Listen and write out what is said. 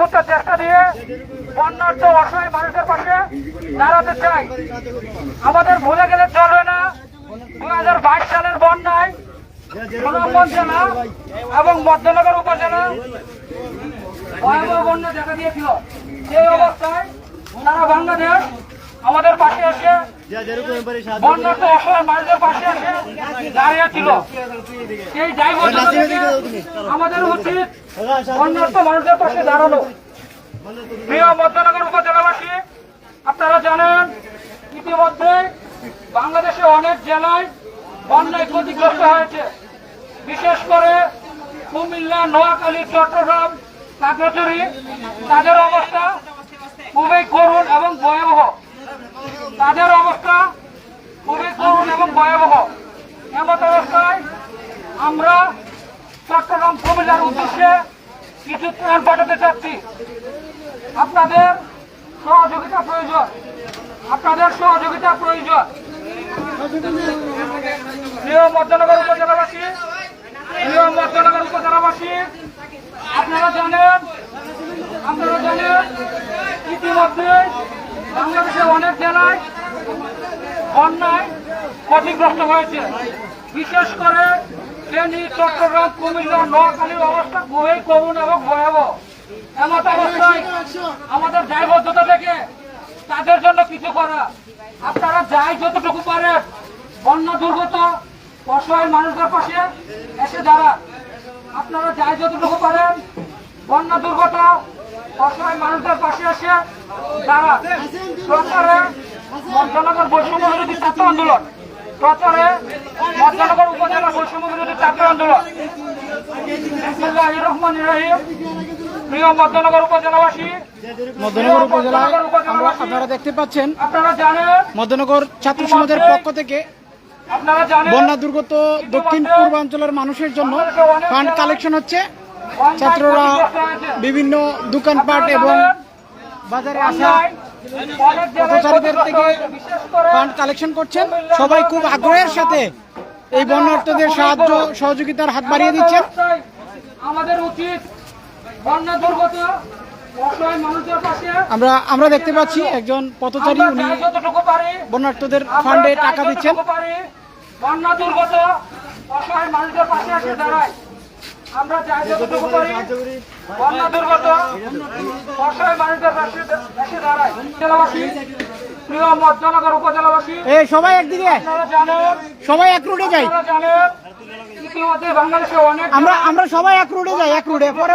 সর্বোচ্চ চেষ্টা দিয়ে বন্যার্থ অসহায় মানুষের পাশে দাঁড়াতে চাই। আমাদের ভুলে গেলে চলবে না। দুই হাজার বাইশ সালের বন্যায় সুনামগঞ্জ জেলা এবং মধ্যনগর উপজেলা ভয়াবহ বন্যা দেখা দিয়েছিল। সেই অবস্থায় সারা বাংলাদেশ আমাদের পাশে এসে আমাদের উচিত বন্যার্থ মানুষের পাশে দাঁড়ানো। প্রিয় মধ্যনগর উপজেলাবাসী আপনারা জানেন ইতিমধ্যে বাংলাদেশে অনেক জেলায় বন্যায় ক্ষতিগ্রস্ত হয়েছে। বিশেষ করে কুমিল্লা নোয়াখালী চট্টগ্রাম কাকড়াছড়ি তাদের অবস্থা খুবই করুণ এবং ভয়াবহ তাদের অবস্থা খুবই করুণ এবং ভয়াবহ। এমত অবস্থায় আমরা চট্টগ্রাম কুমিল্লার উদ্দেশ্যে কিছু ত্রাণ পাঠাতে চাচ্ছি। আপনাদের সহযোগিতা প্রয়োজন। আপনাদের সহযোগিতা প্রয়োজন। প্রিয় মধ্যনগর উপজেলাবাসী, প্রিয় মধ্যনগর উপজেলাবাসী, আপনারা জানেন আপনারা জানেন, ইতিমধ্যে বাংলাদেশের অনেক জেলায় বন্যায় ক্ষতিগ্রস্ত হয়েছে। বিশেষ করে ফেনী, চট্টগ্রাম, কুমিল্লা নোয়াখালীর অবস্থা খুবই করুণ এবং ভয়াবহ। এমত অবস্থায় আমাদের দায়বদ্ধতা থেকে তাদের জন্য কিছু করা। আপনারা যাই যতটুকু পারেন, বন্যা দুর্গত অসহায় মানুষদের পাশে এসে দাঁড়ান। আপনারা যাই যতটুকু পারেন, বন্যা দুর্গত অসহায় মানুষদের পাশে এসে দাঁড়ান। সরকারে মধ্যনগর বৈষম্য বিরোধী ছাত্র আন্দোলন। প্রচারে মধ্যনগর উপজেলা বৈষম্য বিরোধী ছাত্র আন্দোলন। বিসমিল্লাহির রহমানির রহিম। প্রিয় মধ্যনগর উপজেলাবাসী মধ্যনগর উপজেলায় আমরা আপনারা দেখতে পাচ্ছেন আপনারা জানেন মধ্যনগর ছাত্র সমাজের পক্ষ থেকে বন্যা দুর্গত দক্ষিণ পূর্বাঞ্চলের মানুষের জন্য ফান্ড কালেকশন হচ্ছে। ছাত্ররা বিভিন্ন দোকানপাট এবং বাজারে আসা পথচারীদের থেকে ফান্ড কালেকশন করছেন। সবাই খুব আগ্রহের সাথে এই বন্যার্থদের সাহায্য সহযোগিতার হাত বাড়িয়ে দিচ্ছেন। আমাদের উচিত বন্যা দুর্গত আমরা আমরা দেখতে পাচ্ছি একজন পথচারী উনি বন্যার্থদের ফান্ডে টাকা দিচ্ছেন। বন্যা দুর্গত অসহায় মানুষদের পাশে এসে দাঁড়াই আমরা যাই যতটুকু পারি। বন্যা দুর্গত অসহায় মানুষদের পাশে জেলাবাসী প্রিয় মধ্যনগর উপজেলাবাসী সবাই একদিকে। সবাই এক রুটে যাই। ইতিমধ্যে বাংলাদেশে অনেক আমরা আমরা সবাই এক রুটে যাই এক রুটে। পরে